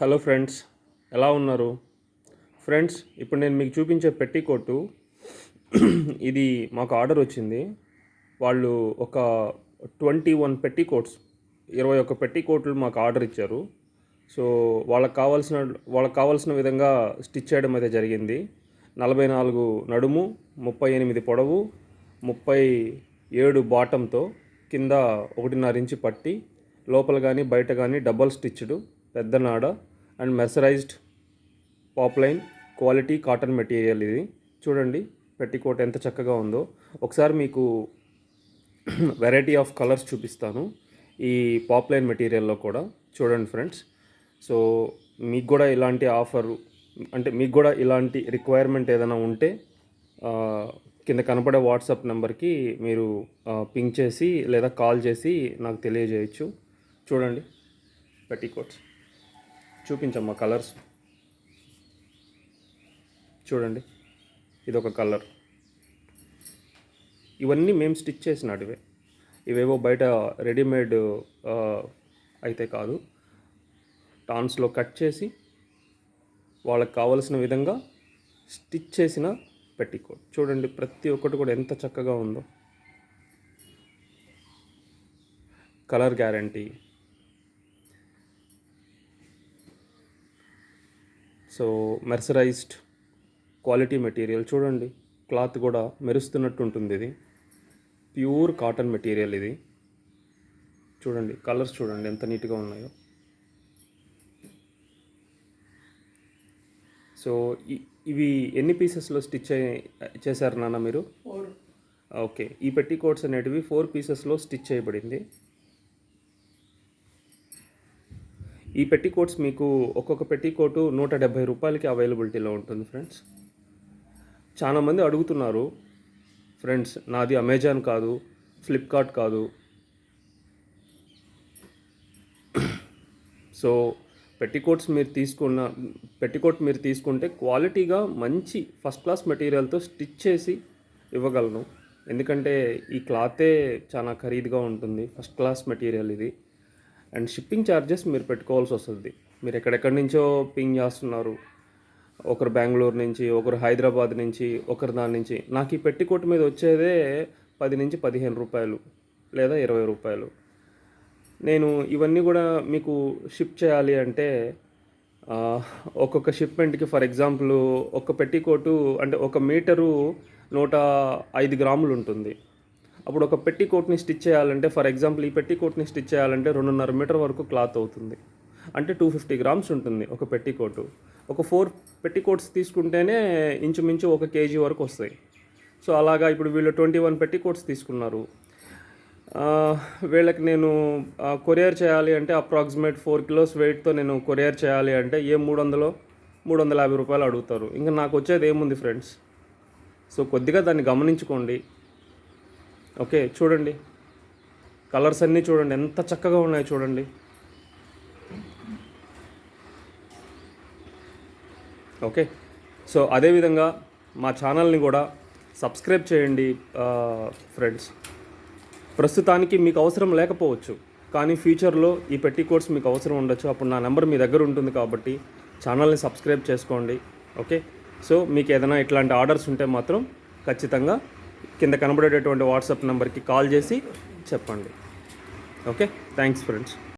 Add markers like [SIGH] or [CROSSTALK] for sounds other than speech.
Hello friends ఎలా ఉన్నారు? Friends ఇప్పుడు నేను మీకు చూపించే పెట్టికోటు ఇది మాకు ఆర్డర్ వచ్చింది. వాళ్ళు ఒక ట్వంటీ వన్ పెట్టికోట్స్ ఇరవై ఒక్క పెట్టికోట్లు మాకు ఆర్డర్ ఇచ్చారు. సో వాళ్ళకి కావాల్సిన వాళ్ళకి కావాల్సిన విధంగా స్టిచ్ చేయడం అయితే జరిగింది. నలభై నాలుగు నడుము ముప్పై ఎనిమిది పొడవు ముప్పై ఏడు బాటంతో కింద ఒకటిన్నర ఇంచు పట్టి లోపల కానీ బయట కానీ డబల్ స్టిచ్డ్ పెద్ద నాడ and mercerized poplin quality cotton material ఇది. చూడండి పెట్టికోట్ ఎంత చక్కగా ఉందో. ఒకసారి మీకు [CLEARS THROAT] వెరైటీ ఆఫ్ కలర్స్ చూపిస్తాను ఈ పాప్లైన్ మెటీరియల్లో కూడా. చూడండి ఫ్రెండ్స్ సో మీకు కూడా ఇలాంటి ఆఫర్ అంటే మీకు కూడా ఇలాంటి రిక్వైర్మెంట్ ఏదైనా ఉంటే కింద కనపడే వాట్సాప్ నెంబర్కి మీరు పింక్ చేసి లేదా కాల్ చేసి నాకు తెలియజేయచ్చు. చూడండి పెట్టికోట్స్ చూపించమ్మా కలర్స్. చూడండి ఇది ఒక కలర్. ఇవన్నీ మేము స్టిచ్ చేసినటివే. ఇవేవో బయట రెడీమేడ్ అయితే కాదు. టాన్స్లో కట్ చేసి వాళ్ళకి కావలసిన విధంగా స్టిచ్ చేసిన పెట్టికోట్ చూడండి ప్రతి ఒక్కటి కూడా ఎంత చక్కగా ఉందో. Colour guarantee. So mercerized quality material చూడండి. క్లాత్ కూడా మెరుస్తున్నట్టు ఉంటుంది ఇది. ప్యూర్ కాటన్ మెటీరియల్ ఇది. చూడండి కలర్స్ చూడండి ఎంత నీట్గా ఉన్నాయో. సో ఇవి ఎన్ని పీసెస్లో స్టిచ్ చేశారు నాన్న మీరు? ఓకే ఈ పెట్టి కోట్స్ అనేటివి ఫోర్ పీసెస్లో స్టిచ్ చేయబడింది. ఈ పెట్టి కోట్స్ మీకు ఒక్కొక్క పెట్టి కోటు నూట డెబ్భై రూపాయలకి అవైలబిలిటీలో ఉంటుంది ఫ్రెండ్స్ చాలామంది అడుగుతున్నారు ఫ్రెండ్స్ నాది అమెజాన్ కాదు ఫ్లిప్కార్ట్ కాదు. [CLEARS THROAT] సో పెట్టికోట్స్ మీరు తీసుకున్న పెట్టికోట్ మీరు తీసుకుంటే క్వాలిటీగా మంచి ఫస్ట్ క్లాస్ మెటీరియల్తో స్టిచ్ చేసి ఇవ్వగలను. ఎందుకంటే ఈ క్లాతే చాలా ఖరీదుగా ఉంటుంది ఫస్ట్ క్లాస్ మెటీరియల్ ఇది. అండ్ షిప్పింగ్ ఛార్జెస్ మీరు పెట్టుకోవాల్సి వస్తుంది. మీరు ఎక్కడెక్కడి నుంచో పింగ్ చేస్తున్నారు. ఒకరు బెంగళూరు నుంచి ఒకరు హైదరాబాద్ నుంచి ఒకరు దాని నుంచి. నాకు ఈ పెట్టికోట్ మీద వచ్చేదే పది నుంచి పదిహేను రూపాయలు లేదా ఇరవై రూపాయలు. నేను ఇవన్నీ కూడా మీకు షిప్ చేయాలి అంటే ఒక్కొక్క షిప్మెంట్కి ఫర్ ఎగ్జాంపుల్ ఒక పెట్టికోటు అంటే ఒక మీటరు నూట ఐదు గ్రాములు ఉంటుంది. అప్పుడు ఒక పెట్టికోట్ని స్టిచ్ చేయాలంటే ఫర్ ఎగ్జాంపుల్ ఈ పెట్టికోట్ని స్టిచ్ చేయాలంటే రెండున్నర మీటర్ వరకు క్లాత్ అవుతుంది. అంటే టూ ఫిఫ్టీ గ్రామ్స్ ఉంటుంది ఒక పెట్టికోటు ఒక ఫోర్ పెట్టికోట్స్ తీసుకుంటేనే ఇంచుమించు ఒక కేజీ వరకు వస్తాయి. సో అలాగా ఇప్పుడు వీళ్ళు ట్వంటీ వన్ పెట్టికోట్స్ తీసుకున్నారు. వీళ్ళకి నేను కొరియర్ చేయాలి అంటే అప్రాక్సిమేట్ ఫోర్ కిలోస్ వెయిట్తో నేను కొరియర్ చేయాలి అంటే ఏ మూడు వందలు మూడు వందల యాభై రూపాయలు అడుగుతారు. ఇంకా నాకు వచ్చేది ఏముంది ఫ్రెండ్స్? సో కొద్దిగా దాన్ని గమనించుకోండి. ఓకే చూడండి. కలర్స్ అన్నీ చూడండి. ఎంత చక్కగా ఉన్నాయి చూడండి. ఓకే. సో అదేవిధంగా మా ఛానల్ని కూడా సబ్స్క్రైబ్ చేయండి ఫ్రెండ్స్. ప్రస్తుతానికి మీకు అవసరం లేకపోవచ్చు కానీ ఫ్యూచర్లో ఈ పెట్టి కోర్స్ మీకు అవసరం ఉండొచ్చు. అప్పుడు నా నెంబర్ మీ దగ్గర ఉంటుంది కాబట్టి ఛానల్ని సబ్స్క్రైబ్ చేసుకోండి. ఓకే. సో మీకు ఏదైనా ఇట్లాంటి ఆర్డర్స్ ఉంటే మాత్రం ఖచ్చితంగా కింద కనబడేటటువంటి వాట్సాప్ నెంబర్కి కాల్ చేసి చెప్పండి. ఓకే? Thanks friends.